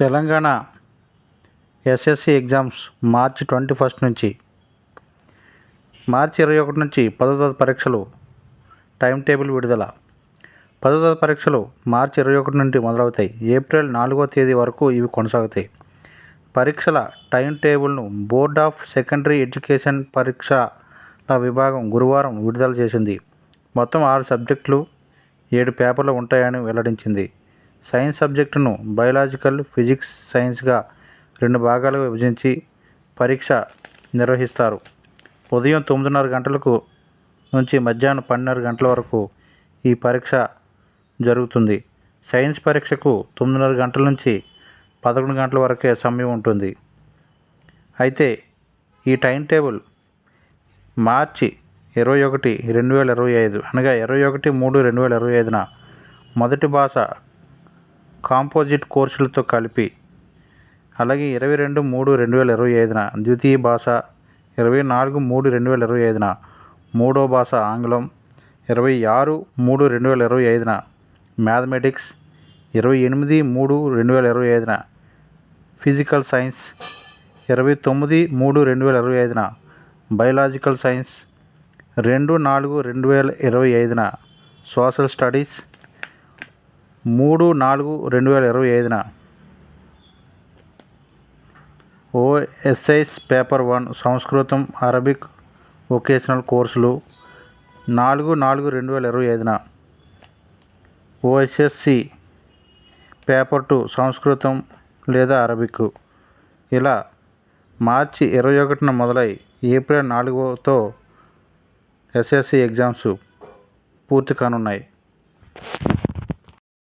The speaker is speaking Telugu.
Telangana SSC exams March twenty first నుంచి. మార్చి ఇరవై ఒకటి నుంచి పదో తరగతి పరీక్షలు టైం టేబుల్ విడుదల. పదో తరగతి పరీక్షలు మార్చి ఇరవై ఒకటి నుండి మొదలవుతాయి. ఏప్రిల్ నాలుగో తేదీ వరకు ఇవి కొనసాగుతాయి. పరీక్షల టైం టేబుల్ను బోర్డ్ ఆఫ్ సెకండరీ ఎడ్యుకేషన్ పరీక్షల విభాగం గురువారం విడుదల చేసింది. మొత్తం ఆరు సబ్జెక్టులు ఏడు పేపర్లు ఉంటాయని వెల్లడించింది. సైన్స్ సబ్జెక్టును బయోలాజికల్ ఫిజిక్స్ సైన్స్గా రెండు భాగాలుగా విభజించి పరీక్ష నిర్వహిస్తారు. ఉదయం తొమ్మిదిన్నర గంటలకు నుంచి మధ్యాహ్నం పన్నెండున్నర గంటల వరకు ఈ పరీక్ష జరుగుతుంది. సైన్స్ పరీక్షకు తొమ్మిదిన్నర గంటల నుంచి పదకొండు గంటల వరకే సమయం ఉంటుంది. అయితే ఈ టైం టేబుల్ మార్చి ఇరవై ఒకటి రెండు వేల ఇరవై ఐదు అనగా ఇరవై ఒకటి మూడు రెండు వేల ఇరవై ఐదున మొదటి భాష కాంపోజిట్ కోర్సులతో కలిపి అలాగే ఇరవై రెండు మూడు రెండు వేల ఇరవై ఐదున ద్వితీయ భాష ఇరవై నాలుగు మూడు రెండు వేల ఇరవై ఐదున మూడో భాష ఆంగ్లం ఇరవై ఆరు మూడు రెండు వేల ఇరవై ఐదున మ్యాథమెటిక్స్ ఇరవై ఎనిమిది మూడు రెండు వేల ఇరవై ఐదున ఫిజికల్ సైన్స్ ఇరవై తొమ్మిది మూడు రెండు వేల ఇరవై ఐదున బయలాజికల్ సైన్స్ రెండు నాలుగు రెండు వేల ఇరవై ఐదున సోషల్ స్టడీస్ మూడు నాలుగు రెండు వేల ఇరవై ఐదున ఓఎస్ఐస్ పేపర్ వన్ సంస్కృతం అరబిక్ వొకేషనల్ కోర్సులు నాలుగు నాలుగు రెండు వేల ఇరవై ఐదున ఓఎస్ఎస్సి పేపర్ టూ సంస్కృతం లేదా అరబిక్. ఇలా మార్చి ఇరవై ఒకటిన మొదలై ఏప్రిల్ నాలుగుతో ఎస్ఎస్సి ఎగ్జామ్స్ పూర్తి కానున్నాయి.